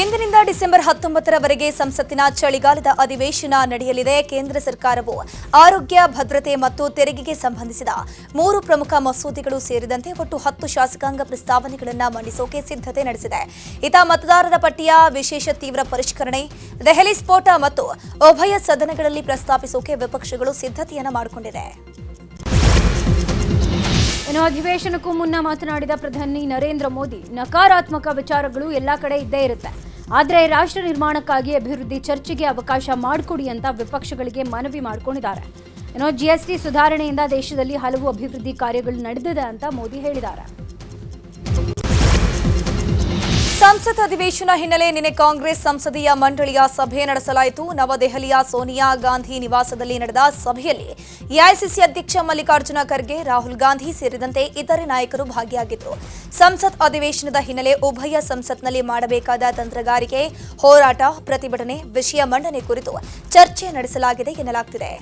ಇಂದಿನಿಂದ ಡಿಸೆಂಬರ್ ಹತ್ತೊಂಬತ್ತರವರೆಗೆ ಸಂಸತ್ತಿನ ಚಳಿಗಾಲದ ಅಧಿವೇಶನ ನಡೆಯಲಿದೆ. ಕೇಂದ್ರ ಸರ್ಕಾರವು ಆರೋಗ್ಯ, ಭದ್ರತೆ ಮತ್ತು ತೆರಿಗೆಗೆ ಸಂಬಂಧಿಸಿದ ಮೂರು ಪ್ರಮುಖ ಮಸೂದೆಗಳು ಸೇರಿದಂತೆ ಒಟ್ಟು ಹತ್ತು ಶಾಸಕಾಂಗ ಪ್ರಸ್ತಾವನೆಗಳನ್ನು ಮಂಡಿಸೋಕೆ ಸಿದ್ಧತೆ ನಡೆಸಿದೆ. ಇತ ಮತದಾರರ ಪಟ್ಟಿಯ ವಿಶೇಷ ತೀವ್ರ ಪರಿಷ್ಕರಣೆ, ದೆಹಲಿ ಸ್ಫೋಟ ಮತ್ತು ಉಭಯ ಸದನಗಳಲ್ಲಿ ಪ್ರಸ್ತಾಪಿಸೋಕೆ ವಿಪಕ್ಷಗಳು ಸಿದ್ಧತೆಯನ್ನು ಮಾಡಿಕೊಂಡಿದೆ. ಇನ್ನು ಅಧಿವೇಶನಕ್ಕೂ ಮುನ್ನ ಮಾತನಾಡಿದ ಪ್ರಧಾನಿ ನರೇಂದ್ರ ಮೋದಿ, ನಕಾರಾತ್ಮಕ ವಿಚಾರಗಳು ಎಲ್ಲ ಕಡೆ ಇದ್ದೇ ಇರುತ್ತೆ. ಆದರೆ ರಾಷ್ಟ್ರ ನಿರ್ಮಾಣಕ್ಕಾಗಿ ಅಭಿವೃದ್ಧಿ ಚರ್ಚೆಗೆ ಅವಕಾಶ ಮಾಡಿಕೊಡಿ ಅಂತ ವಿಪಕ್ಷಗಳಿಗೆ ಮನವಿ ಮಾಡಿಕೊಂಡಿದ್ದಾರೆ. ಏನೋ ಜಿಎಸ್ಟಿ ಸುಧಾರಣೆಯಿಂದ ದೇಶದಲ್ಲಿ ಹಲವು ಅಭಿವೃದ್ಧಿ ಕಾರ್ಯಗಳು ನಡೆದಿದೆ ಅಂತ ಮೋದಿ ಹೇಳಿದ್ದಾರೆ. ಸಂಸತ್ ಅಧಿವೇಶನ ಹಿನ್ನೆಲೆ ನಿನ್ನೆ ಕಾಂಗ್ರೆಸ್ ಸಂಸದೀಯ ಮಂಡಳಿಯ ಸಭೆ ನಡೆಸಲಾಯಿತು. ನವದೆಹಲಿಯ ಸೋನಿಯಾ ಗಾಂಧಿ ನಿವಾಸದಲ್ಲಿ ನಡೆದ ಸಭೆಯಲ್ಲಿ ಎಐಸಿಸಿ ಅಧ್ಯಕ್ಷ ಮಲ್ಲಿಕಾರ್ಜುನ ಖರ್ಗೆ, ರಾಹುಲ್ ಗಾಂಧಿ ಸೇರಿದಂತೆ ಇತರೆ ನಾಯಕರು ಭಾಗಿಯಾಗಿದ್ದರು. ಸಂಸತ್ ಅಧಿವೇಶನದ ಹಿನ್ನೆಲೆ ಉಭಯ ಸಂಸತ್ನಲ್ಲಿ ಮಾಡಬೇಕಾದ ತಂತ್ರಗಾರಿಕೆ, ಹೋರಾಟ, ಪ್ರತಿಭಟನೆ, ವಿಷಯ ಮಂಡನೆ ಕುರಿತು ಚರ್ಚೆ ನಡೆಸಲಾಗಿದೆ ಎನ್ನಲಾಗುತ್ತಿದೆ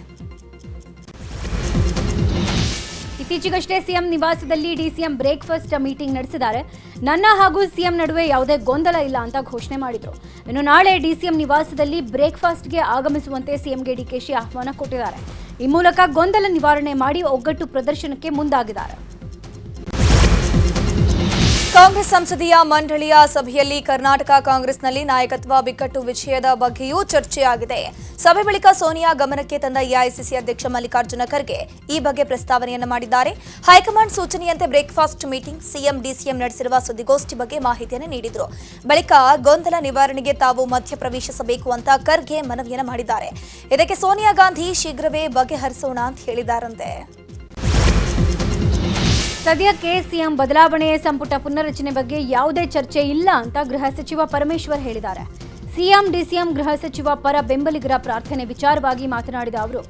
ಇತ್ತೀಚೆಗಷ್ಟೇ ಸಿಎಂ ನಿವಾಸದಲ್ಲಿ ಡಿಸಿಎಂ ಬ್ರೇಕ್ಫಾಸ್ಟ್ ಮೀಟಿಂಗ್ ನಡೆಸಿದ್ದಾರೆ. ನನ್ನ ಹಾಗೂ ಸಿಎಂ ನಡುವೆ ಯಾವುದೇ ಗೊಂದಲ ಇಲ್ಲ ಅಂತ ಘೋಷಣೆ ಮಾಡಿದರು. ಇನ್ನು ನಾಳೆ ಡಿಸಿಎಂ ನಿವಾಸದಲ್ಲಿ ಬ್ರೇಕ್ಫಾಸ್ಟ್ಗೆ ಆಗಮಿಸುವಂತೆ ಸಿಎಂಗೆ ಡಿಕೆಶಿ ಆಹ್ವಾನ ಕೊಟ್ಟಿದ್ದಾರೆ. ಈ ಮೂಲಕ ಗೊಂದಲ ನಿವಾರಣೆ ಮಾಡಿ ಒಗ್ಗಟ್ಟು ಪ್ರದರ್ಶನಕ್ಕೆ ಮುಂದಾಗಿದ್ದಾರೆ. ಕಾಂಗ್ರೆಸ್ ಸಂಸದೀಯ ಮಂಡಳಿಯ ಸಭೆಯಲ್ಲಿ ಕರ್ನಾಟಕ ಕಾಂಗ್ರೆಸ್ನಲ್ಲಿ ನಾಯಕತ್ವ ಬಿಕ್ಕಟ್ಟು ವಿಷಯದ ಬಗ್ಗೆಯೂ ಚರ್ಚೆಯಾಗಿದೆ ಸಭೆ ಬಳಿಕ ಸೋನಿಯಾ ಗಮನಕ್ಕೆ ತಂದ ಎಐಸಿಸಿ ಅಧ್ಯಕ್ಷ ಮಲ್ಲಿಕಾರ್ಜುನ ಖರ್ಗೆ ಈ ಬಗ್ಗೆ ಪ್ರಸ್ತಾವನೆಯನ್ನು ಮಾಡಿದ್ದಾರೆ. ಹೈಕಮಾಂಡ್ ಸೂಚನೆಯಂತೆ ಬ್ರೇಕ್ಫಾಸ್ಟ್ ಮೀಟಿಂಗ್ ಸಿಎಂ ಡಿಸಿಎಂ ನಡೆಸಿರುವ ಸುದ್ದಿಗೋಷ್ಠಿ ಬಗ್ಗೆ ಮಾಹಿತಿಯನ್ನು ನೀಡಿದರು. ಬಳಿಕ ಗೊಂದಲ ನಿವಾರಣೆಗೆ ತಾವು ಮಧ್ಯಪ್ರವೇಶಿಸಬೇಕು ಅಂತ ಖರ್ಗೆ ಮನವಿಯನ್ನು ಮಾಡಿದ್ದಾರೆ. ಇದಕ್ಕೆ ಸೋನಿಯಾ ಗಾಂಧಿ ಶೀಘ್ರವೇ ಬಗೆಹರಿಸೋಣ ಅಂತ ಹೇಳಿದ್ದಾರಂತೆ. ಸದ್ಯಕ್ಕೆ ಸಿಎಂ ಬದಲಾವಣೆ ಸಂಪುಟ ಪುನರ್ರಚನೆ ಬಗ್ಗೆ ಯಾವುದೇ ಚರ್ಚೆ ಇಲ್ಲ ಅಂತ ಗೃಹ ಸಚಿವ ಪರಮೇಶ್ವರ್ ಹೇಳಿದ್ದಾರೆ. ಸಿಎಂ, ಡಿಸಿಎಂ ಗೃಹ ಸಚಿವ ಪರ ಬೆಂಬಲಿಗರ ಪ್ರಾರ್ಥನೆ ವಿಚಾರವಾಗಿ ಮಾತನಾಡಿದ ಅವರು,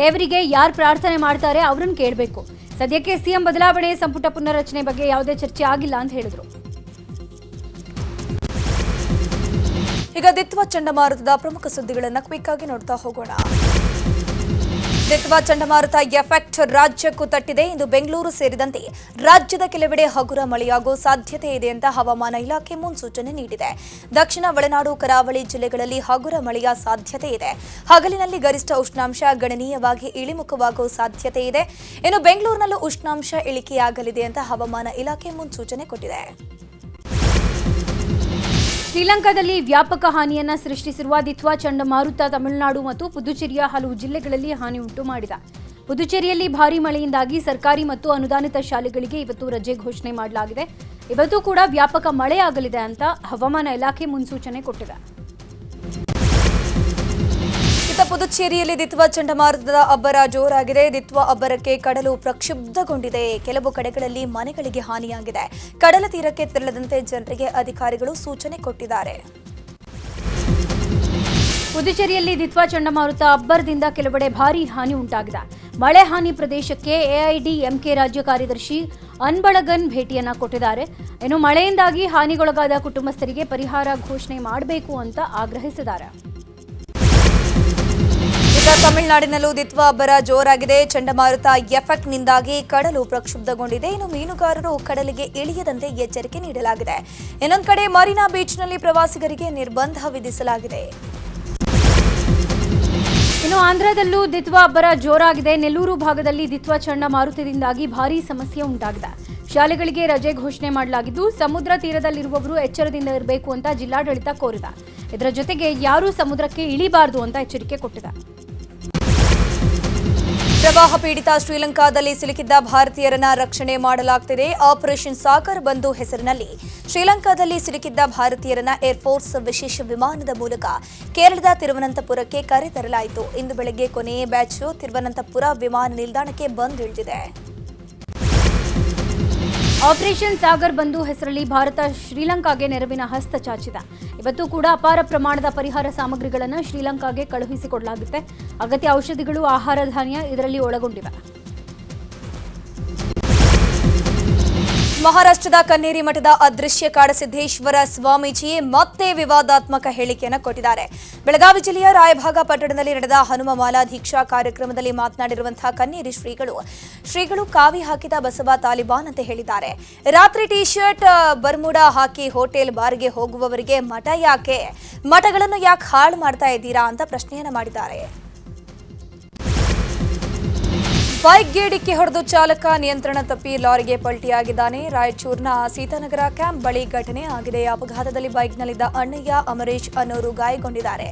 ದೇವರಿಗೆ ಯಾರು ಪ್ರಾರ್ಥನೆ ಮಾಡ್ತಾರೆ ಅವ್ರನ್ನ ಕೇಳಬೇಕು. ಸದ್ಯಕ್ಕೆ ಸಿಎಂ ಬದಲಾವಣೆ ಸಂಪುಟ ಪುನರ್ರಚನೆ ಬಗ್ಗೆ ಯಾವುದೇ ಚರ್ಚೆ ಆಗಿಲ್ಲ ಅಂತ ಹೇಳಿದ್ರು. ಈಗ ದಿತ್ವ ಚಂಡಮಾರುತದ ಪ್ರಮುಖ ಸುದ್ದಿಗಳನ್ನು ಕ್ವಿಕ್ ಆಗಿ ನೋಡ್ತಾ ಹೋಗೋಣ. ದಿತ್ವ ಚಂಡಮಾರುತ ಎಫೆಕ್ಟ್ ರಾಜ್ಯಕ್ಕೂ ತಟ್ಟಿದೆ. ಇಂದು ಬೆಂಗಳೂರು ಸೇರಿದಂತೆ ರಾಜ್ಯದ ಕೆಲವೆಡೆ ಹಗುರ ಮಳೆಯಾಗುವ ಸಾಧ್ಯತೆ ಇದೆ ಅಂತ ಹವಾಮಾನ ಇಲಾಖೆ ಮುನ್ಸೂಚನೆ ನೀಡಿದೆ. ದಕ್ಷಿಣ ಒಳನಾಡು, ಕರಾವಳಿ ಜಿಲ್ಲೆಗಳಲ್ಲಿ ಹಗುರ ಮಳೆಯ ಸಾಧ್ಯತೆ ಇದೆ. ಹಗಲಿನಲ್ಲಿ ಗರಿಷ್ಠ ಉಷ್ಣಾಂಶ ಗಣನೀಯವಾಗಿ ಇಳಿಮುಖವಾಗುವ ಸಾಧ್ಯತೆ ಇದೆ. ಇನ್ನು ಬೆಂಗಳೂರಿನಲ್ಲೂ ಉಷ್ಣಾಂಶ ಇಳಿಕೆಯಾಗಲಿದೆ ಅಂತ ಹವಾಮಾನ ಇಲಾಖೆ ಮುನ್ಸೂಚನೆ ಕೊಟ್ಟಿದೆ. ಶ್ರೀಲಂಕಾದಲ್ಲಿ ವ್ಯಾಪಕ ಹಾನಿಯನ್ನ ಸೃಷ್ಟಿಸಿರುವ ದಿತ್ವಾ ಚಂಡಮಾರುತ ತಮಿಳುನಾಡು ಮತ್ತು ಪುದುಚೇರಿಯ ಹಲವು ಜಿಲ್ಲೆಗಳಲ್ಲಿ ಹಾನಿ ಉಂಟು ಮಾಡಿದೆ. ಪುದುಚೇರಿಯಲ್ಲಿ ಭಾರೀ ಮಳೆಯಿಂದಾಗಿ ಸರ್ಕಾರಿ ಮತ್ತು ಅನುದಾನಿತ ಶಾಲೆಗಳಿಗೆ ಇವತ್ತು ರಜೆ ಘೋಷಣೆ ಮಾಡಲಾಗಿದೆ. ಇವತ್ತು ಕೂಡ ವ್ಯಾಪಕ ಮಳೆಯಾಗಲಿದೆ ಅಂತ ಹವಾಮಾನ ಇಲಾಖೆ ಮುನ್ಸೂಚನೆ ಕೊಟ್ಟಿದೆ. ಇತ್ತ ಪುದುಚೇರಿಯಲ್ಲಿ ದಿತ್ವ ಚಂಡಮಾರುತದ ಅಬ್ಬರ ಜೋರಾಗಿದೆ. ದಿತ್ವ ಅಬ್ಬರಕ್ಕೆ ಕಡಲು ಪ್ರಕ್ಷುಬ್ಧಗೊಂಡಿದೆ. ಕೆಲವು ಕಡೆಗಳಲ್ಲಿ ಮನೆಗಳಿಗೆ ಹಾನಿಯಾಗಿದೆ. ಕಡಲ ತೀರಕ್ಕೆ ತೆರಳದಂತೆ ಜನರಿಗೆ ಅಧಿಕಾರಿಗಳು ಸೂಚನೆ ಕೊಟ್ಟಿದ್ದಾರೆ. ಪುದುಚೇರಿಯಲ್ಲಿ ದಿತ್ವ ಚಂಡಮಾರುತ ಅಬ್ಬರದಿಂದ ಕೆಲವೆಡೆ ಭಾರೀ ಹಾನಿ ಉಂಟಾಗಿದೆ. ಮಳೆ ಹಾನಿ ಪ್ರದೇಶಕ್ಕೆ ಎಐಡಿಎಂಕೆ ರಾಜ್ಯ ಕಾರ್ಯದರ್ಶಿ ಅನ್ಬಳಗನ್ ಭೇಟಿಯನ್ನ ಕೊಟ್ಟಿದ್ದಾರೆ. ಇನ್ನು ಮಳೆಯಿಂದಾಗಿ ಹಾನಿಗೊಳಗಾದ ಕುಟುಂಬಸ್ಥರಿಗೆ ಪರಿಹಾರ ಘೋಷಣೆ ಮಾಡಬೇಕು ಅಂತ ಆಗ್ರಹಿಸಿದ್ದಾರೆ. ಇತ್ತ ತಮಿಳುನಾಡಿನಲ್ಲೂ ದಿತ್ವ ಅಬ್ಬರ ಜೋರಾಗಿದೆ. ಚಂಡಮಾರುತ ಎಫೆಕ್ಟ್ನಿಂದಾಗಿ ಕಡಲು ಪ್ರಕ್ಷುಬ್ಧಗೊಂಡಿದೆ. ಇನ್ನು ಮೀನುಗಾರರು ಕಡಲಿಗೆ ಇಳಿಯದಂತೆ ಎಚ್ಚರಿಕೆ ನೀಡಲಾಗಿದೆ. ಇನ್ನೊಂದು ಕಡೆ ಮರೀನಾ ಬೀಚ್ನಲ್ಲಿ ಪ್ರವಾಸಿಗರಿಗೆ ನಿರ್ಬಂಧ ವಿಧಿಸಲಾಗಿದೆ. ಇನ್ನು ಆಂಧ್ರದಲ್ಲೂ ದಿತ್ವ ಅಬ್ಬರ ಜೋರಾಗಿದೆ. ನೆಲ್ಲೂರು ಭಾಗದಲ್ಲಿ ದಿತ್ವ ಚಂಡಮಾರುತದಿಂದಾಗಿ ಭಾರೀ ಸಮಸ್ಯೆ ಉಂಟಾಗಿದೆ. ಶಾಲೆಗಳಿಗೆ ರಜೆ ಘೋಷಣೆ ಮಾಡಲಾಗಿದ್ದು, ಸಮುದ್ರ ತೀರದಲ್ಲಿರುವವರು ಎಚ್ಚರದಿಂದ ಇರಬೇಕು ಅಂತ ಜಿಲ್ಲಾಡಳಿತ ಕೋರಿದೆ. ಇದರ ಜೊತೆಗೆ ಯಾರೂ ಸಮುದ್ರಕ್ಕೆ ಇಳಿಬಾರದು ಅಂತ ಎಚ್ಚರಿಕೆ ಕೊಟ್ಟಿದೆ. ಪ್ರವಾಹ ಪೀಡಿತ ಶ್ರೀಲಂಕಾದಲ್ಲಿ ಸಿಲುಕಿದ್ದ ಭಾರತೀಯರನ್ನ ರಕ್ಷಣೆ ಮಾಡಲಾಗ್ತಿದೆ. ಆಪರೇಷನ್ ಸಾಗರ್ ಬಂಧು ಹೆಸರಿನಲ್ಲಿ. ಶ್ರೀಲಂಕಾದಲ್ಲಿ ಸಿಲುಕಿದ್ದ ಭಾರತೀಯರನ್ನ ಏರ್ಫೋರ್ಸ್ ವಿಶೇಷ ವಿಮಾನದ ಮೂಲಕ ಕೇರಳದ ತಿರುವನಂತಪುರಕ್ಕೆ ಕರೆತರಲಾಯಿತು. ಇಂದು ಬೆಳಗ್ಗೆ ಕೊನೆಯ ಬ್ಯಾಚ್ ತಿರುವನಂತಪುರ ವಿಮಾನ ನಿಲ್ದಾಣಕ್ಕೆ ಬಂದಿಳಿದಿದೆ ಆಪರೇಷನ್ ಸಾಗರ್ ಬಂದು ಹೆಸರಲ್ಲಿ ಭಾರತ ಶ್ರೀಲಂಕಾಗೆ ನೆರವಿನ ಹಸ್ತ ಚಾಚಿದೆ. ಇವತ್ತು ಕೂಡ ಅಪಾರ ಪ್ರಮಾಣದ ಪರಿಹಾರ ಸಾಮಗ್ರಿಗಳನ್ನು ಶ್ರೀಲಂಕಾಗೆ ಕಳುಹಿಸಿಕೊಡಲಾಗುತ್ತೆ. ಅಗತ್ಯ ಔಷಧಿಗಳು, ಆಹಾರ ಧಾನ್ಯ ಇದರಲ್ಲಿ ಒಳಗೊಂಡಿವೆ. ಮಹಾರಾಷ್ಟ್ರದ ಕನ್ನೇರಿ ಮಠದ ಅದೃಶ್ಯ ಕಾಡಸಿದ್ದೇಶ್ವರ ಸ್ವಾಮೀಜಿ ಮತ್ತೆ ವಿವಾದಾತ್ಮಕ ಹೇಳಿಕೆಯನ್ನು ಕೊಟ್ಟಿದ್ದಾರೆ. ಬೆಳಗಾವಿ ಜಿಲ್ಲೆಯ ರಾಯಭಾಗ ಪಟ್ಟಣದಲ್ಲಿ ನಡೆದ ಹನುಮ ಮಾಲಾ ದೀಕ್ಷಾ ಕಾರ್ಯಕ್ರಮದಲ್ಲಿ ಮಾತನಾಡಿರುವಂತಹ ಕನ್ನೇರಿ ಶ್ರೀಗಳು. ಶ್ರೀಗಳು ಕಾವಿ ಹಾಕಿದ ಬಸವ ತಾಲಿಬಾನ್ ಅಂತ ಹೇಳಿದ್ದಾರೆ. ರಾತ್ರಿ ಟಿ ಶರ್ಟ್ ಬರ್ಮುಡಾ ಹಾಕಿ ಹೋಟೆಲ್ ಬಾರ್ಗೆ ಹೋಗುವವರಿಗೆ ಮಠ ಯಾಕೆ? ಮಠಗಳನ್ನು ಯಾಕೆ ಹಾಳು ಮಾಡ್ತಾ ಇದ್ದೀರಾ ಅಂತ ಪ್ರಶ್ನೆಯನ್ನು ಮಾಡಿದ್ದಾರೆ. ಬೈಕ್ಗೆ ಡಿಕ್ಕಿ ಹೊಡೆದು ಚಾಲಕ ನಿಯಂತ್ರಣ ತಪ್ಪಿ ಲಾರಿಗೆ ಪಲ್ಟಿಯಾಗಿದ್ದಾನೆ. ರಾಯಚೂರಿನ ಸೀತಾನಗರ ಕ್ಯಾಂಪ್ ಬಳಿ ಘಟನೆ ಆಗಿದೆ. ಅಪಘಾತದಲ್ಲಿ ಬೈಕ್ನಲ್ಲಿದ್ದ ಅಣ್ಣಯ್ಯ, ಅಮರೇಶ್ ಅನ್ನೋರು ಗಾಯಗೊಂಡಿದ್ದಾರೆ.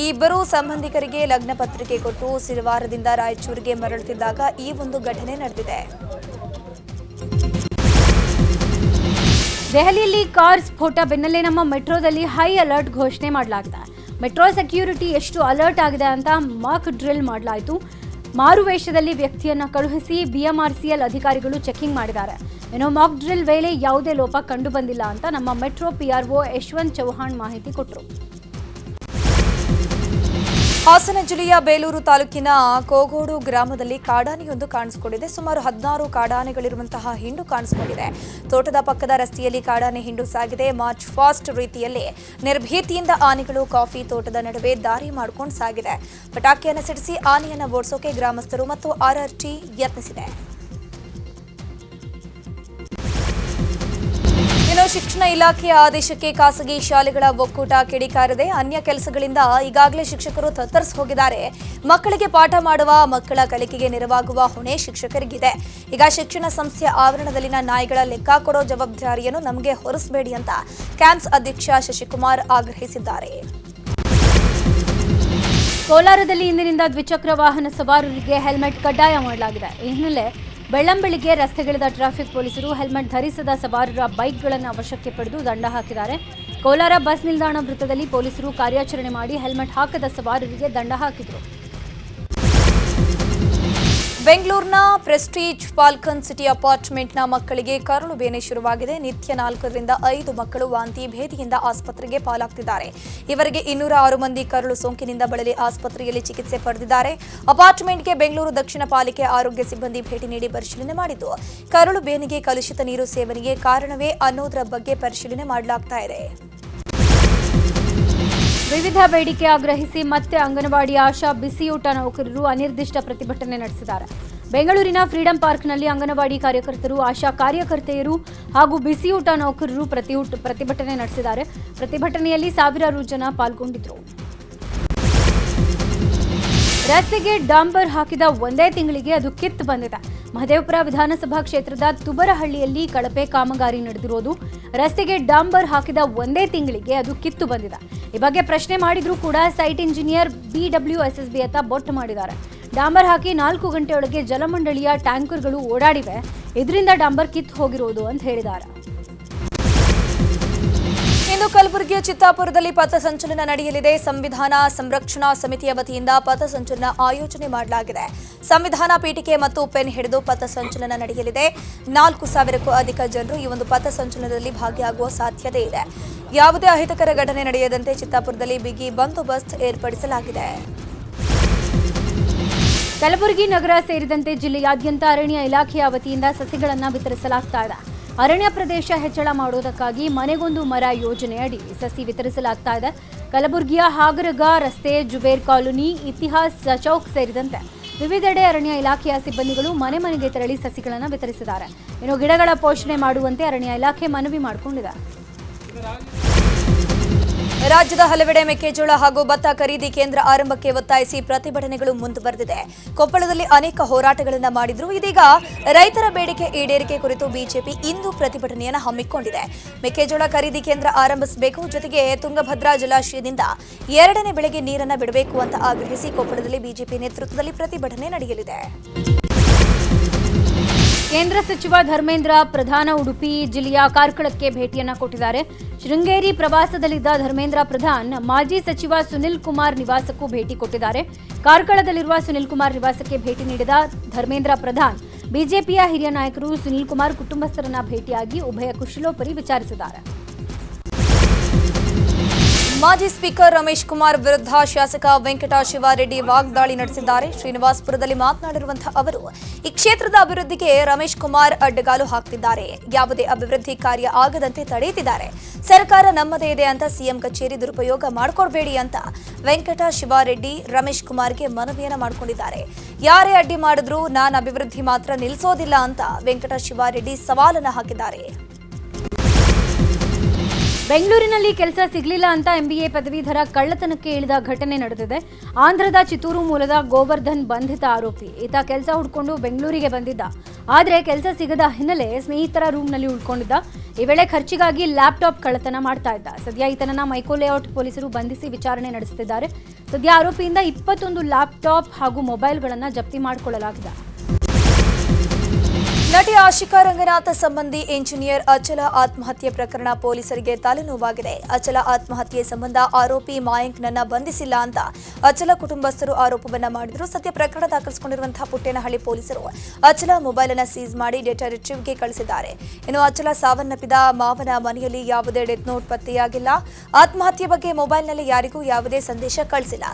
ಈ ಇಬ್ಬರು ಸಂಬಂಧಿಕರಿಗೆ ಲಗ್ನ ಪತ್ರಿಕೆ ಕೊಟ್ಟು ಸಿಲ್ವಾರದಿಂದ ರಾಯಚೂರಿಗೆ ಮರಳುತ್ತಿದ್ದಾಗ ಈ ಒಂದು ಘಟನೆ ನಡೆದಿದೆ. ದೆಹಲಿಯಲ್ಲಿ ಕಾರ್ ಸ್ಫೋಟ. ಬೆನ್ನಲ್ಲೇ ನಮ್ಮ ಮೆಟ್ರೋದಲ್ಲಿ ಹೈ ಅಲರ್ಟ್ ಘೋಷಣೆ ಮಾಡಲಾಗಿದೆ. ಮೆಟ್ರೋ ಸೆಕ್ಯೂರಿಟಿ ಎಷ್ಟು ಅಲರ್ಟ್ ಆಗಿದೆ ಅಂತ ಮಾಕ್ ಡ್ರಿಲ್ ಮಾಡಲಾಯಿತು. ಮಾರುವೇಷದಲ್ಲಿ ವ್ಯಕ್ತಿಯನ್ನ ಕಳುಹಿಸಿ ಬಿಎಂಆರ್ಸಿಎಲ್ ಅಧಿಕಾರಿಗಳು ಚೆಕಿಂಗ್ ಮಾಡಿದ್ದಾರೆ. ಏನೋ ಮಾಕ್ ಡ್ರಿಲ್ ವೇಳೆ ಯಾವುದೇ ಲೋಪ ಕಂಡು ಬಂದಿಲ್ಲ ಅಂತ ನಮ್ಮ ಮೆಟ್ರೋ ಪಿಆರ್ಒ ಯಶವಂತ್ ಚೌಹಾಣ್ ಮಾಹಿತಿ ಕೊಟ್ಟರು ಹಾಸನ ಜಿಲ್ಲೆಯ ಬೇಲೂರು ತಾಲೂಕಿನ ಕೋಗೋಡು ಗ್ರಾಮದಲ್ಲಿ ಕಾಡಾನೆಯೊಂದು ಕಾಣಿಸಿಕೊಂಡಿದೆ. ಸುಮಾರು ಹದಿನಾರು ಕಾಡಾನೆಗಳಿರುವಂತಹ ಹಿಂಡು ಕಾಣಿಸಿಕೊಂಡಿದೆ. ತೋಟದ ಪಕ್ಕದ ರಸ್ತೆಯಲ್ಲಿ ಕಾಡಾನೆ ಹಿಂಡು ಸಾಗಿದೆ. ಮಾರ್ಚ್ ಫಾಸ್ಟ್ ರೀತಿಯಲ್ಲಿ ನಿರ್ಭೀತಿಯಿಂದ ಆನೆಗಳು ಕಾಫಿ ತೋಟದ ನಡುವೆ ದಾರಿ ಮಾಡ್ಕೊಂಡು ಸಾಗಿದೆ. ಪಟಾಕಿಯನ್ನು ಸಿಡಿಸಿ ಆನೆಯನ್ನು ಓಡಿಸೋಕೆ ಗ್ರಾಮಸ್ಥರು ಮತ್ತು ಆರ್ಆರ್ಟಿ ಯತ್ನಿಸಿದೆ. ಇನ್ನು ಶಿಕ್ಷಣ ಇಲಾಖೆಯ ಆದೇಶಕ್ಕೆ ಖಾಸಗಿ ಶಾಲೆಗಳ ಒಕ್ಕೂಟ ಕಿಡಿಕಾರದೆ ಅನ್ಯ ಕೆಲಸಗಳಿಂದ ಈಗಾಗಲೇ ಶಿಕ್ಷಕರು ತತ್ತರಿಸಿ ಹೋಗಿದ್ದಾರೆ. ಮಕ್ಕಳಿಗೆ ಪಾಠ ಮಾಡುವ, ಮಕ್ಕಳ ಕಲಿಕೆಗೆ ನೆರವಾಗುವ ಹೊಣೆ ಶಿಕ್ಷಕರಿಗಿದೆ. ಈಗ ಶಿಕ್ಷಣ ಸಂಸ್ಥೆಯ ಆವರಣದಲ್ಲಿನ ನಾಯಿಗಳ ಲೆಕ್ಕ ಕೊಡೋ ಜವಾಬ್ದಾರಿಯನ್ನು ನಮಗೆ ಹೊರಿಸಬೇಡಿ ಅಂತ ಕ್ಯಾಂಪ್ಸ್ ಅಧ್ಯಕ್ಷ ಶಶಿಕುಮಾರ್ ಆಗ್ರಹಿಸಿದ್ದಾರೆ. ಕೋಲಾರದಲ್ಲಿ ಇಂದಿನಿಂದ ದ್ವಿಚಕ್ರ ವಾಹನ ಸವಾರರಿಗೆ ಹೆಲ್ಮೆಟ್ ಕಡ್ಡಾಯ ಮಾಡಲಾಗಿದೆ. ಈ ಹಿನ್ನೆಲೆ ಬೆಳ್ಳಂಬೆಳಿಗ್ಗೆ ರಸ್ತೆಗಿಳಿದ ಟ್ರಾಫಿಕ್ ಪೊಲೀಸರು ಹೆಲ್ಮೆಟ್ ಧರಿಸದ ಸವಾರರ ಬೈಕ್ಗಳನ್ನು ವಶಕ್ಕೆ ಪಡೆದು ದಂಡ ಹಾಕಿದ್ದಾರೆ. ಕೋಲಾರ ಬಸ್ ನಿಲ್ದಾಣ ವೃತ್ತದಲ್ಲಿ ಪೊಲೀಸರು ಕಾರ್ಯಾಚರಣೆ ಮಾಡಿ ಹೆಲ್ಮೆಟ್ ಹಾಕದ ಸವಾರರಿಗೆ ದಂಡ ಹಾಕಿದರು. ಬೆಂಗಳೂರಿನ ಪ್ರೆಸ್ಟೀಜ್ ಫಾಲ್ಕನ್ ಸಿಟಿ ಅಪಾರ್ಟ್ಮೆಂಟ್ನ ಮಕ್ಕಳಿಗೆ ಕರಳು ಬೇನೆ ಶುರುವಾಗಿದೆ. ನಿತ್ಯ ನಾಲ್ಕರಿಂದ ಐದು ಮಕ್ಕಳು ವಾಂತಿ ಭೇದಿಯಿಂದ ಆಸ್ಪತ್ರೆಗೆ ಪಾಲಾಗ್ತಿದ್ದಾರೆ. ಇವರಿಗೆ ಇನ್ನೂರ ಆರು ಮಂದಿ ಕರಳು ಸೋಂಕಿನಿಂದ ಬಳಲಿ ಆಸ್ಪತ್ರೆಯಲ್ಲಿ ಚಿಕಿತ್ಸೆ ಪಡೆದಿದ್ದಾರೆ. ಅಪಾರ್ಟ್ಮೆಂಟ್ಗೆ ಬೆಂಗಳೂರು ದಕ್ಷಿಣ ಪಾಲಿಕೆ ಆರೋಗ್ಯ ಸಿಬ್ಬಂದಿ ಭೇಟಿ ನೀಡಿ ಪರಿಶೀಲನೆ ಮಾಡಿದ್ದು, ಕರಳು ಬೇನೆಗೆ ಕಲುಷಿತ ನೀರು ಸೇವನೆಗೆ ಕಾರಣವೇ ಅನ್ನೋದರ ಬಗ್ಗೆ ಪರಿಶೀಲನೆ ಮಾಡಲಾಗ್ತಾ ಇದೆ. ವಿವಿಧ ಬೇಡಿಕೆ ಆಗ್ರಹಿಸಿ ಮತ್ತೆ ಅಂಗನವಾಡಿ ಆಶಾ ಬಿಸಿಯೂಟ ನೌಕರರು ಅನಿರ್ದಿಷ್ಟ ಪ್ರತಿಭಟನೆ ನಡೆಸಿದ್ದಾರೆ. ಬೆಂಗಳೂರಿನ ಫ್ರೀಡಂ ಪಾರ್ಕ್ನಲ್ಲಿ ಅಂಗನವಾಡಿ ಕಾರ್ಯಕರ್ತರು, ಆಶಾ ಕಾರ್ಯಕರ್ತೆಯರು ಹಾಗೂ ಬಿಸಿಯೂಟ ನೌಕರರು ಪ್ರತಿಭಟನೆ ನಡೆಸಿದ್ದಾರೆ. ಪ್ರತಿಭಟನೆಯಲ್ಲಿ ಸಾವಿರಾರು ಜನ ಪಾಲ್ಗೊಂಡಿದ್ದರು ರಸ್ತೆಗೆ ಡಾಂಬರ್ ಹಾಕಿದ ಒಂದೇ ತಿಂಗಳಿಗೆ ಅದು ಕಿತ್ತು ಬಂದಿದೆ. ಮಹದೇವಪುರ ವಿಧಾನಸಭಾ ಕ್ಷೇತ್ರದ ತುಬರಹಳ್ಳಿಯಲ್ಲಿ ಕಳಪೆ ಕಾಮಗಾರಿ ನಡೆದಿರೋದು. ರಸ್ತೆಗೆ ಡಾಂಬರ್ ಹಾಕಿದ ಒಂದೇ ತಿಂಗಳಿಗೆ ಅದು ಕಿತ್ತು ಬಂದಿದೆ. ಈ ಬಗ್ಗೆ ಪ್ರಶ್ನೆ ಮಾಡಿದ್ರೂ ಕೂಡ ಸೈಟ್ ಇಂಜಿನಿಯರ್ ಬಿಡಬ್ಲ್ಯೂ ಎಸ್ಎಸ್ಬಿ ಅತ್ತ ಬೊಟ್ಟು ಮಾಡಿದ್ದಾರೆ. ಡಾಂಬರ್ ಹಾಕಿ ನಾಲ್ಕು ಗಂಟೆಯೊಳಗೆ ಜಲಮಂಡಳಿಯ ಟ್ಯಾಂಕರ್ಗಳು ಓಡಾಡಿವೆ. ಇದರಿಂದ ಡಾಂಬರ್ ಕಿತ್ತು ಹೋಗಿರೋದು ಅಂತ ಹೇಳಿದ್ದಾರೆ. ಇಂದು ಕಲಬುರಗಿಯ ಚಿತ್ತಾಪುರದಲ್ಲಿ ಪಥಸಂಚಲನ ನಡೆಯಲಿದೆ. ಸಂವಿಧಾನ ಸಂರಕ್ಷಣಾ ಸಮಿತಿಯ ವತಿಯಿಂದ ಪಥಸಂಚಲನ ಆಯೋಜನೆ ಮಾಡಲಾಗಿದೆ. ಸಂವಿಧಾನ ಪೀಠಿಕೆ ಮತ್ತು ಪೆನ್ ಹಿಡಿದು ಪಥಸಂಚಲನ ನಡೆಯಲಿದೆ. ನಾಲ್ಕು ಸಾವಿರಕ್ಕೂ ಅಧಿಕ ಜನರು ಈ ಒಂದು ಪಥಸಂಚಲನದಲ್ಲಿ ಭಾಗಿಯಾಗುವ ಸಾಧ್ಯತೆ ಇದೆ. ಯಾವುದೇ ಅಹಿತಕರ ಘಟನೆ ನಡೆಯದಂತೆ ಚಿತ್ತಾಪುರದಲ್ಲಿ ಬಿಗಿ ಬಂದೋಬಸ್ತ್ ಏರ್ಪಡಿಸಲಾಗಿದೆ. ಕಲಬುರಗಿ ನಗರ ಸೇರಿದಂತೆ ಜಿಲ್ಲೆಯಾದ್ಯಂತ ಅರಣ್ಯ ಇಲಾಖೆಯ ವತಿಯಿಂದ ಸಸಿಗಳನ್ನು ವಿತರಿಸಲಾಗ್ತಾ ಅರಣ್ಯ ಪ್ರದೇಶ ಹೆಚ್ಚಳ ಮಾಡುವುದಕ್ಕಾಗಿ ಮನೆಗೊಂದು ಮರ ಯೋಜನೆಯಡಿ ಸಸಿ ವಿತರಿಸಲಾಗ್ತಾ ಇದೆ. ಕಲಬುರಗಿಯ ಹಾಗರಗ ರಸ್ತೆ, ಜುಬೇರ್ ಕಾಲೋನಿ, ಇತಿಹಾಸ್ ಚೌಕ್ ಸೇರಿದಂತೆ ವಿವಿಧೆಡೆ ಅರಣ್ಯ ಇಲಾಖೆಯ ಸಿಬ್ಬಂದಿಗಳು ಮನೆ ಮನೆಗೆ ತೆರಳಿ ಸಸಿಗಳನ್ನು ವಿತರಿಸಿದ್ದಾರೆ. ಇನ್ನು ಗಿಡಗಳ ಪೋಷಣೆ ಮಾಡುವಂತೆ ಅರಣ್ಯ ಇಲಾಖೆ ಮನವಿ ಮಾಡಿಕೊಂಡಿದೆ. ರಾಜ್ಯದ ಹಲವೆಡೆ ಮೆಕ್ಕೆಜೋಳ ಹಾಗೂ ಭತ್ತ ಖರೀದಿ ಕೇಂದ್ರ ಆರಂಭಕ್ಕೆ ಒತ್ತಾಯಿಸಿ ಪ್ರತಿಭಟನೆಗಳು ಮುಂದುವರೆದಿದೆ. ಕೊಪ್ಪಳದಲ್ಲಿ ಅನೇಕ ಹೋರಾಟಗಳನ್ನು ಮಾಡಿದ್ರು. ಇದೀಗ ರೈತರ ಬೇಡಿಕೆ ಈಡೇರಿಕೆ ಕುರಿತು ಬಿಜೆಪಿ ಇಂದು ಪ್ರತಿಭಟನೆಯನ್ನು ಹಮ್ಮಿಕೊಂಡಿದೆ. ಮೆಕ್ಕೆಜೋಳ ಖರೀದಿ ಕೇಂದ್ರ ಆರಂಭಿಸಬೇಕು. ಜೊತೆಗೆ ತುಂಗಭದ್ರಾ ಜಲಾಶಯದಿಂದ ಎರಡನೇ ಬೆಳೆಗೆ ನೀರನ್ನು ಬಿಡಬೇಕು ಅಂತ ಆಗ್ರಹಿಸಿ ಕೊಪ್ಪಳದಲ್ಲಿ ಬಿಜೆಪಿ ನೇತೃತ್ವದಲ್ಲಿ ಪ್ರತಿಭಟನೆ ನಡೆಯಲಿದೆ. ಕೇಂದ್ರ ಸಚಿವ ಧರ್ಮೇಂದ್ರ ಪ್ರಧಾನ ಉಡುಪಿ ಜಿಲ್ಲೆಯ ಕಾರ್ಕಳಕ್ಕೆ ಭೇಟಿಯನ್ನ ಕೊಟ್ಟಿದ್ದಾರೆ. ಶೃಂಗೇರಿ ಪ್ರವಾಸದಲ್ಲಿದ್ದ ಧರ್ಮೇಂದ್ರ ಪ್ರಧಾನ್ ಮಾಜಿ ಸಚಿವ ಸುನಿಲ್ ಕುಮಾರ್ ನಿವಾಸಕ್ಕೂ ಭೇಟಿ ಕೊಟ್ಟಿದ್ದಾರೆ. ಕಾರ್ಕಳದಲ್ಲಿರುವ ಸುನಿಲ್ ಕುಮಾರ್ ನಿವಾಸಕ್ಕೆ ಭೇಟಿ ನೀಡಿದ ಧರ್ಮೇಂದ್ರ ಪ್ರಧಾನ್, ಬಿಜೆಪಿಯ ಹಿರಿಯ ನಾಯಕರು ಸುನಿಲ್ ಕುಮಾರ್ ಕುಟುಂಬಸ್ಥರನ್ನ ಭೇಟಿಯಾಗಿ ಉಭಯ ಕುಶಲೋಪರಿ ವಿಚಾರಿಸಿದ್ದಾರೆ. ಮಾಜಿ ಸ್ಪೀಕರ್ ರಮೇಶ್ ಕುಮಾರ್ ವಿರುದ್ಧ ಶಾಸಕ ವೆಂಕಟ ಶಿವಾರೆಡ್ಡಿ ವಾಗ್ದಾಳಿ ನಡೆಸಿದ್ದಾರೆ. ಶ್ರೀನಿವಾಸಪುರದಲ್ಲಿ ಮಾತನಾಡಿರುವಂತಹ ಅವರು, ಈ ಕ್ಷೇತ್ರದ ಅಭಿವೃದ್ಧಿಗೆ ರಮೇಶ್ ಕುಮಾರ್ ಅಡ್ಡಗಾಲು ಹಾಕ್ತಿದ್ದಾರೆ. ಯಾವುದೇ ಅಭಿವೃದ್ಧಿ ಕಾರ್ಯ ಆಗದಂತೆ ತಡೆಯುತ್ತಿದ್ದಾರೆ. ಸರ್ಕಾರ ನಮ್ಮದೇ ಇದೆ ಅಂತ ಸಿಎಂ ಕಚೇರಿ ದುರುಪಯೋಗ ಮಾಡಿಕೊಡ್ಬೇಡಿ ಅಂತ ವೆಂಕಟ ಶಿವಾರೆಡ್ಡಿ ರಮೇಶ್ ಕುಮಾರ್ಗೆ ಮನವಿಯನ್ನು ಮಾಡಿಕೊಂಡಿದ್ದಾರೆ. ಯಾರೇ ಅಡ್ಡಿ ಮಾಡಿದ್ರೂ ನಾನು ಅಭಿವೃದ್ಧಿ ಮಾತ್ರ ನಿಲ್ಲಿಸೋದಿಲ್ಲ ಅಂತ ವೆಂಕಟ ಶಿವಾರೆಡ್ಡಿ ಸವಾಲನ್ನು ಹಾಕಿದ್ದಾರೆ. ಬೆಂಗಳೂರಿನಲ್ಲಿ ಕೆಲಸ ಸಿಗಲಿಲ್ಲ ಅಂತ ಎಂಬಿಎ ಪದವೀಧರ ಕಳ್ಳತನಕ್ಕೆ ಇಳಿದ ಘಟನೆ ನಡೆದಿದೆ. ಆಂಧ್ರದ ಚಿತ್ತೂರು ಮೂಲದ ಗೋವರ್ಧನ್ ಬಂಧಿತ ಆರೋಪಿ. ಈತ ಕೆಲಸ ಹುಡ್ಕೊಂಡು ಬೆಂಗಳೂರಿಗೆ ಬಂದಿದ್ದ. ಆದರೆ ಕೆಲಸ ಸಿಗದ ಹಿನ್ನೆಲೆ ಸ್ನೇಹಿತರ ರೂಮ್ನಲ್ಲಿ ಉಳ್ಕೊಂಡಿದ್ದ. ಈ ವೇಳೆ ಖರ್ಚಿಗಾಗಿ ಲ್ಯಾಪ್ಟಾಪ್ ಕಳ್ಳತನ ಮಾಡ್ತಾ ಇದ್ದ. ಸದ್ಯ ಈತನನ್ನ ಮೈಕೋ ಲೇಔಟ್ ಪೊಲೀಸರು ಬಂಧಿಸಿ ವಿಚಾರಣೆ ನಡೆಸುತ್ತಿದ್ದಾರೆ. ಸದ್ಯ ಆರೋಪಿಯಿಂದ ಇಪ್ಪತ್ತೊಂದು ಲ್ಯಾಪ್ಟಾಪ್ ಹಾಗೂ ಮೊಬೈಲ್ಗಳನ್ನು ಜಪ್ತಿ ಮಾಡಿಕೊಳ್ಳಲಾಗಿದೆ. ನಟಿ ಆಶಿಕಾ ರಂಗನಾಥ ಸಂಬಂಧಿ ಇಂಜಿನಿಯರ್ ಅಚಲ ಆತ್ಮಹತ್ಯೆ ಪ್ರಕರಣ ಪೊಲೀಸರಿಗೆ ತಲೆನೋವಾಗಿದೆ. ಅಚಲ ಆತ್ಮಹತ್ಯೆ ಸಂಬಂಧ ಆರೋಪಿ ಮಾಯಾಂಕ್ನನ್ನ ಬಂಧಿಸಿಲ್ಲ ಅಂತ ಅಚಲ ಕುಟುಂಬಸ್ಥರು ಆರೋಪವನ್ನ ಮಾಡಿದ್ರು. ಸದ್ಯ ಪ್ರಕರಣ ದಾಖಲಿಸಿಕೊಂಡಿರುವಂತಹ ಪುಟ್ಟೇನಹಳ್ಳಿ ಪೊಲೀಸರು ಅಚಲ ಮೊಬೈಲ್ ಅನ್ನು ಸೀಸ್ ಮಾಡಿ ಡೇಟಾ ರಿಟ್ರೀವ್ಗೆ ಕಳಿಸಿದ್ದಾರೆ. ಇನ್ನು ಅಚಲ ಸಾವನ್ನಪ್ಪಿದ ಮಾವನ ಮನೆಯಲ್ಲಿ ಯಾವುದೇ ಡೆತ್ ನೋಟ್ ಪತ್ತೆಯಾಗಿಲ್ಲ. ಆತ್ಮಹತ್ಯೆ ಬಗ್ಗೆ ಮೊಬೈಲ್ನಲ್ಲಿ ಯಾರಿಗೂ ಯಾವುದೇ ಸಂದೇಶ ಕಳಿಸಿಲ್ಲ.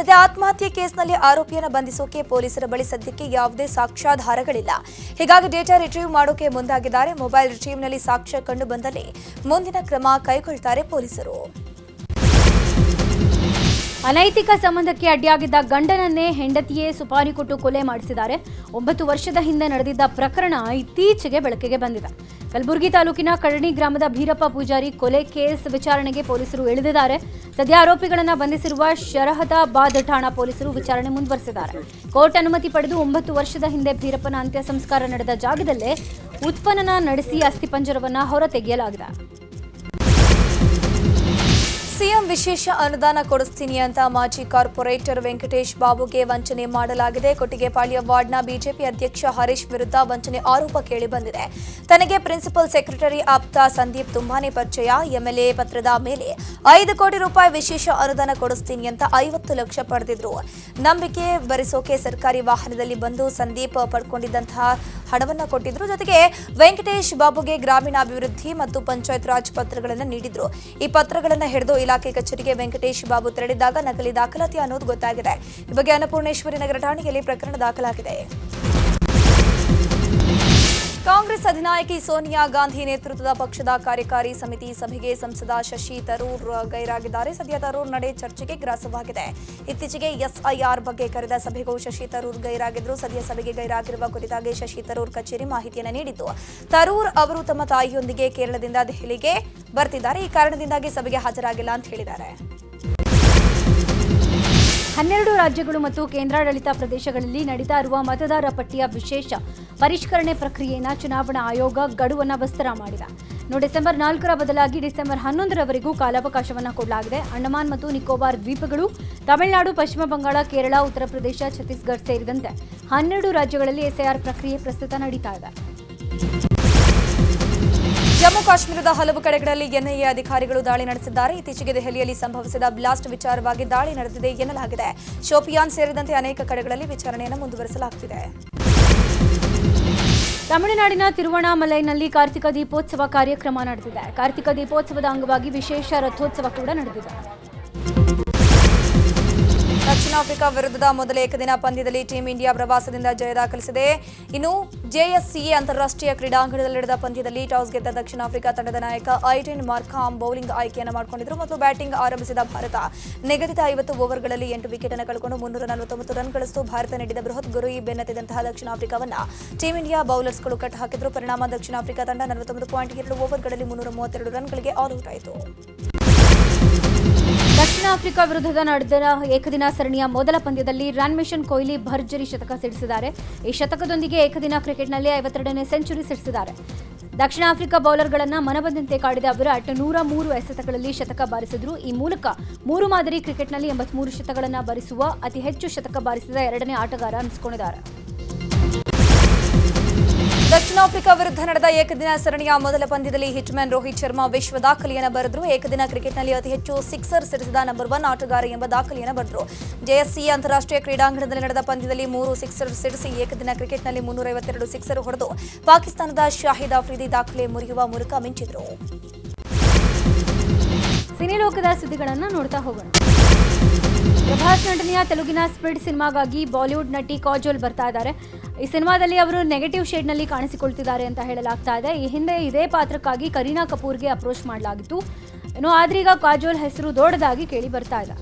ಸದ್ಯ ಆತ್ಮಹತ್ಯೆ ಕೇಸ್ನಲ್ಲಿ ಆರೋಪಿಯನ್ನ ಬಂಧಿಸೋಕೆ ಪೊಲೀಸರ ಬಳಿ ಸದ್ಯಕ್ಕೆ ಯಾವುದೇ ಸಾಕ್ಷ್ಯಾಧಾರಗಳಿಲ್ಲ. ಹೀಗಾಗಿ ಡೇಟಾ ರಿಟ್ರೀವ್ ಮಾಡೋಕೆ ಮುಂದಾಗಿದ್ದಾರೆ. ಮೊಬೈಲ್ ರಿಟ್ರೀವ್ನಲ್ಲಿ ಸಾಕ್ಷ್ಯ ಕಂಡು ಬಂದಲ್ಲಿ ಮುಂದಿನ ಕ್ರಮ ಕೈಗೊಳ್ತಾರೆ ಪೊಲೀಸರು. ಅನೈತಿಕ ಸಂಬಂಧಕ್ಕೆ ಅಡ್ಡಿಯಾಗಿದ್ದ ಗಂಡನನ್ನೇ ಹೆಂಡತಿಯೇ ಸುಪಾರಿ ಕೊಟ್ಟು ಕೊಲೆ ಮಾಡಿಸಿದ್ದಾರೆ. ಒಂಬತ್ತು ವರ್ಷದ ಹಿಂದೆ ನಡೆದಿದ್ದ ಪ್ರಕರಣ ಇತ್ತೀಚೆಗೆ ಬೆಳಕಿಗೆ ಬಂದಿದೆ. ಕಲಬುರಗಿ ತಾಲೂಕಿನ ಕಡಣಿ ಗ್ರಾಮದ ಭೀರಪ್ಪ ಪೂಜಾರಿ ಕೊಲೆ ಕೇಸ್ ವಿಚಾರಣೆಗೆ ಪೊಲೀಸರು ಇಳಿದಿದ್ದಾರೆ. ಸದ್ಯ ಆರೋಪಿಗಳನ್ನು ಬಂಧಿಸಿರುವ ಶರಹದಾಬಾದ್ ಠಾಣಾ ಪೊಲೀಸರು ವಿಚಾರಣೆ ಮುಂದುವರೆಸಿದ್ದಾರೆ. ಕೋರ್ಟ್ ಅನುಮತಿ ಪಡೆದು ಒಂಬತ್ತು ವರ್ಷದ ಹಿಂದೆ ಭೀರಪ್ಪನ ಅಂತ್ಯ ಸಂಸ್ಕಾರ ನಡೆದ ಜಾಗದಲ್ಲೇ ಉತ್ಪನ್ನನ ನಡೆಸಿ ಅಸ್ಥಿಪಂಜರವನ್ನು ಹೊರತೆಗೆಯಲಾಗಿದೆ. ಸಿಎಂ ವಿಶೇಷ ಅನುದಾನ ಕೊಡಿಸ್ತೀನಿ ಅಂತ ಮಾಜಿ ಕಾರ್ಪೊರೇಟರ್ ವೆಂಕಟೇಶ್ ಬಾಬುಗೆ ವಂಚನೆ ಮಾಡಲಾಗಿದೆ. ಕೊಟ್ಟಿಗೆಪಾಳ್ಯ ವಾರ್ಡ್ನ ಬಿಜೆಪಿ ಅಧ್ಯಕ್ಷ ಹರೀಶ್ ವಿರುದ್ಧ ವಂಚನೆ ಆರೋಪ ಕೇಳಿ ಬಂದಿದೆ. ತನಗೆ ಪ್ರಿನ್ಸಿಪಲ್ ಸೆಕ್ರೆಟರಿ ಆಪ್ತ ಸಂದೀಪ್ ತುಂಬಾನೇ ಪರಿಚಯ. ಎಂಎಲ್ಎ ಪತ್ರದ ಮೇಲೆ ಐದು ಕೋಟಿ ರೂಪಾಯಿ ವಿಶೇಷ ಅನುದಾನ ಕೊಡಿಸ್ತೀನಿ ಅಂತ ಐವತ್ತು ಲಕ್ಷ ಪಡೆದಿದ್ರು. ನಂಬಿಕೆ ಭರಿಸೋಕೆ ಸರ್ಕಾರಿ ವಾಹನದಲ್ಲಿ ಬಂದು ಸಂದೀಪ್ ಪಡ್ಕೊಂಡಿದ್ದಂತಹ ಹಣವನ್ನ ಕೊಟ್ಟಿದ್ರು. ಜೊತೆಗೆ ವೆಂಕಟೇಶ್ ಬಾಬುಗೆ ಗ್ರಾಮೀಣಾಭಿವೃದ್ಧಿ ಮತ್ತು ಪಂಚಾಯತ್ ರಾಜ್ ಪತ್ರಗಳನ್ನು ನೀಡಿದ್ರು. ಈ ಪತ್ರಗಳನ್ನು ಹಿಡಿದು ಇಲಾಖೆ ಕಚೇರಿಗೆ ವೆಂಕಟೇಶ್ ಬಾಬು ತೆರಳಿದ್ದಾಗ ನಕಲಿ ದಾಖಲಾತಿ ಅನ್ನೋದು ಗೊತ್ತಾಗಿದೆ. ಈ ಬಗ್ಗೆ ಅನ್ನಪೂರ್ಣೇಶ್ವರಿ ನಗರ ಠಾಣೆಯಲ್ಲಿ ಪ್ರಕರಣ ದಾಖಲಾಗಿದೆ. ಕಾಂಗ್ರೆಸ್ ಅಧಿನಾಯಕಿ ಸೋನಿಯಾ ಗಾಂಧಿ ನೇತೃತ್ವದ ಪಕ್ಷದ ಕಾರ್ಯಕಾರಿ ಸಮಿತಿ ಸಭೆಗೆ ಸಂಸದ ಶಶಿ ತರೂರ್ ಗೈರಾಗಿದ್ದಾರೆ. ಸದ್ಯ ತರೂರ್ ನಡೆ ಚರ್ಚೆಗೆ ಗ್ರಾಸವಾಗಿದೆ. ಇತ್ತೀಚೆಗೆ ಎಸ್ಐಆರ್ ಬಗ್ಗೆ ಕರೆದ ಸಭೆಗೂ ಶಶಿ ತರೂರ್ ಗೈರಾಗಿದ್ದರು ಸದ್ಯ ಸಭೆಗೆ ಗೈರಾಗಿರುವ ಕುರಿತಾಗಿ ಶಶಿ ತರೂರ್ ಕಚೇರಿ ಮಾಹಿತಿಯನ್ನು ನೀಡಿದ್ದು. ತರೂರ್ ಅವರು ತಮ್ಮ ತಾಯಿಯೊಂದಿಗೆ ಕೇರಳದಿಂದ ದೆಹಲಿಗೆ ಬರ್ತಿದ್ದಾರೆ. ಈ ಕಾರಣದಿಂದಾಗಿ ಸಭೆಗೆ ಹಾಜರಾಗಿಲ್ಲ ಅಂತ ಹೇಳಿದ್ದಾರೆ. ಹನ್ನೆರಡು ರಾಜ್ಯಗಳು ಮತ್ತು ಕೇಂದ್ರಾಡಳಿತ ಪ್ರದೇಶಗಳಲ್ಲಿ ನಡೀತಾ ಇರುವ ಮತದಾರ ಪಟ್ಟಿಯ ವಿಶೇಷ ಪರಿಷ್ಕರಣೆ ಪ್ರಕ್ರಿಯೆಯನ್ನು ಚುನಾವಣಾ ಆಯೋಗ ಗಡುವನ್ನು ವಿಸ್ತಾರ ಮಾಡಿದೆ. ನೋ ಡಿಸೆಂಬರ್ ನಾಲ್ಕರ ಬದಲಾಗಿ ಡಿಸೆಂಬರ್ ಹನ್ನೊಂದರವರೆಗೂ ಕಾಲಾವಕಾಶವನ್ನು ಕೊಡಲಾಗಿದೆ. ಅಂಡಮಾನ್ ಮತ್ತು ನಿಕೋಬಾರ್ ದ್ವೀಪಗಳು, ತಮಿಳುನಾಡು, ಪಶ್ಚಿಮ ಬಂಗಾಳ, ಕೇರಳ, ಉತ್ತರ ಪ್ರದೇಶ, ಛತ್ತೀಸ್ಗಢ ಸೇರಿದಂತೆ ಹನ್ನೆರಡು ರಾಜ್ಯಗಳಲ್ಲಿ ಎಸ್ಐಆರ್ ಪ್ರಕ್ರಿಯೆ ಪ್ರಸ್ತುತ ನಡೀತಾ ಇದೆ. ಜಮ್ಮು ಕಾಶ್ಮೀರದ ಹಲವು ಕಡೆಗಳಲ್ಲಿ ಎನ್ಐಎ ಅಧಿಕಾರಿಗಳು ದಾಳಿ ನಡೆಸಿದ್ದಾರೆ. ಇತ್ತೀಚೆಗೆ ದೆಹಲಿಯಲ್ಲಿ ಸಂಭವಿಸಿದ ಬ್ಲಾಸ್ಟ್ ವಿಚಾರವಾಗಿ ದಾಳಿ ನಡೆದಿದೆ ಎನ್ನಲಾಗಿದೆ. ಶೋಪಿಯಾನ್ ಸೇರಿದಂತೆ ಅನೇಕ ಕಡೆಗಳಲ್ಲಿ ವಿಚಾರಣೆಯನ್ನು ಮುಂದುವರೆಸಲಾಗುತ್ತಿದೆ ತಮಿಳುನಾಡಿನ ತಿರುವಣಾಮಲೈನಲ್ಲಿ ಕಾರ್ತಿಕ ದೀಪೋತ್ಸವ ಕಾರ್ಯಕ್ರಮ ನಡೆದಿದೆ. ಕಾರ್ತಿಕ ದೀಪೋತ್ಸವದ ಅಂಗವಾಗಿ ವಿಶೇಷ ರಥೋತ್ಸವ ಕೂಡ ನಡೆದಿದೆ. ದಕ್ಷಿಣ ಆಫ್ರಿಕಾ ವಿರುದ್ಧದ ಮೊದಲ ಏಕದಿನ ಪಂದ್ಯದಲ್ಲಿ ಟೀಂ ಇಂಡಿಯಾ ಪ್ರವಾಸದಿಂದ ಜಯ ದಾಖಲಿಸಿದೆ. ಇನ್ನು ಜೆಎಸ್ಸಿಎ ಅಂತಾರಾಷ್ಟ್ರೀಯ ಕ್ರೀಡಾಂಗಣದಲ್ಲಿ ನಡೆದ ಪಂದ್ಯದಲ್ಲಿ ಟಾಸ್ ಗೆದ್ದ ದಕ್ಷಿಣ ಆಫ್ರಿಕಾ ತಂಡದ ನಾಯಕ ಐಟಿನ್ ಮಾರ್ಖಾಮ್ ಬೌಲಿಂಗ್ ಆಯ್ಕೆಯನ್ನು ಮಾಡಿಕೊಂಡಿದ್ರು ಮತ್ತು ಬ್ಯಾಟಿಂಗ್ ಆರಂಭಿಸಿದ ಭಾರತ. ನಿಗದಿತ ಐವತ್ತು ಓವರ್ಗಳಲ್ಲಿ ಎಂಟು ವಿಕೆಟ್ ಅನ್ನು ಕಳ್ಕೊಂಡು ಮುನ್ನೂರ ನಲವತ್ತೊಂಬತ್ತು ರನ್ ಗಳಿಸಿತು ಭಾರತ ನೀಡಿದ ಬೃಹತ್ ಗುರಿ ಬೆನ್ನತ್ತಿದಂತಹ ದಕ್ಷಿಣ ಆಫ್ರಿಕಾವನ್ನು ಟೀಂ ಇಂಡಿಯಾ ಬೌಲರ್ಸ್ಗಳು ಕಟ್ ಹಾಕಿದ್ರು ಪರಿಣಾಮ ದಕ್ಷಿಣ ಆಫ್ರಿಕಾ ತಂಡ ನಲವತ್ತೊಂಬತ್ತು ಪಾಯಿಂಟ್ ಎರಡು ಓವರ್ಗಳಲ್ಲಿ ಮುನ್ನೂರ ಮೂವತ್ತೆರಡು ರನ್ಗಳಿಗೆ ಆಲ್ ಔಟ್ ಆಯಿತು. ದಕ್ಷಿಣ ಆಫ್ರಿಕಾ ವಿರುದ್ಧದ ನಡೆದ ಏಕದಿನ ಸರಣಿಯ ಮೊದಲ ಪಂದ್ಯದಲ್ಲಿ ರನ್ ಮಿಷನ್ ಕೊಹ್ಲಿ ಭರ್ಜರಿ ಶತಕ ಸಿಡಿಸಿದ್ದಾರೆ. ಈ ಶತಕದೊಂದಿಗೆ ಏಕದಿನ ಕ್ರಿಕೆಟ್ನಲ್ಲಿ ಐವತ್ತೆರಡನೇ ಸೆಂಚುರಿ ಸಿಡಿಸಿದ್ದಾರೆ. ದಕ್ಷಿಣ ಆಫ್ರಿಕಾ ಬೌಲರ್ಗಳನ್ನು ಮನಬಂದಂತೆ ಕಾಡಿದ ವಿರಾಟ್ ನೂರ ಮೂರು ಎಸೆತಗಳಲ್ಲಿ ಶತಕ ಬಾರಿಸಿದ್ರು. ಈ ಮೂಲಕ ಮೂರು ಮಾದರಿ ಕ್ರಿಕೆಟ್ನಲ್ಲಿ ಎಂಬತ್ಮೂರು ಶತಕಗಳನ್ನು ಬಾರಿಸುವ ಅತಿ ಹೆಚ್ಚು ಶತಕ ಬಾರಿಸಿದ ಎರಡನೇ ಆಟಗಾರ ಅನಿಸಿಕೊಂಡಿದ್ದಾರೆ. ದಕ್ಷಿಣ ಆಫ್ರಿಕಾ ವಿರುದ್ಧ ನಡೆದ ಏಕದಿನ ಸರಣಿಯ ಮೊದಲ ಪಂದ್ಯದಲ್ಲಿ ಹಿಟ್ಮ್ಯಾನ್ ರೋಹಿತ್ ಶರ್ಮಾ ವಿಶ್ವ ದಾಖಲೆಯನ್ನು ಬರೆದರು. ಏಕದಿನ ಕ್ರಿಕೆಟ್ನಲ್ಲಿ ಅತಿ ಹೆಚ್ಚು ಸಿಕ್ಸರ್ ಸಿಡಿಸಿದ ನಂಬರ್ ಒನ್ ಆಟಗಾರ ಎಂಬ ದಾಖಲೆಯನ್ನು ಬರೆದರು. ಜೆಎಸ್ಸಿ ಅಂತಾರಾಷ್ಟ್ರೀಯ ಕ್ರೀಡಾಂಗಣದಲ್ಲಿ ನಡೆದ ಪಂದ್ಯದಲ್ಲಿ ಮೂರು ಸಿಕ್ಸರ್ ಸಿಡಿಸಿ ಏಕದಿನ ಕ್ರಿಕೆಟ್ನಲ್ಲಿ ಮುನ್ನೂರೈವತ್ತೆರಡು ಸಿಕ್ಸರ್ ಹೊಡೆದು ಪಾಕಿಸ್ತಾನದ ಶಾಹಿದ್ ಆಫ್ರಿದಿ ದಾಖಲೆ ಮುರಿಯುವ ಮೂಲಕ ಮಿಂಚಿದರು. ಸಿನಿ ಲೋಕದ ಸುದ್ದಿಗಳನ್ನು ನೋಡ್ತಾ ಹೋಗೋಣ. ಪ್ರಭಾಸ್ ನಟನೆಯ ತೆಲುಗಿನ ಸ್ಪಿಡ್ ಸಿನಿಮಾಗಾಗಿ ಬಾಲಿವುಡ್ ನಟಿ ಕಾಜೋಲ್ ಬರ್ತಾ ಇದ್ದಾರೆ. ಈ ಸಿನಿಮಾದಲ್ಲಿ ಅವರು ನೆಗೆಟಿವ್ ಶೇಡ್ನಲ್ಲಿ ಕಾಣಿಸಿಕೊಳ್ತಿದ್ದಾರೆ ಅಂತ ಹೇಳಲಾಗ್ತಾ ಇದೆ. ಈ ಹಿಂದೆ ಇದೇ ಪಾತ್ರಕ್ಕಾಗಿ ಕರೀನಾ ಕಪೂರ್ಗೆ ಅಪ್ರೋಚ್ ಮಾಡಲಾಗಿತ್ತು. ಏನೋ ಆದ್ರೀಗ ಕಾಜೋಲ್ ಹೆಸರು ದೊಡ್ಡದಾಗಿ ಕೇಳಿ ಬರ್ತಾ ಇದೆ.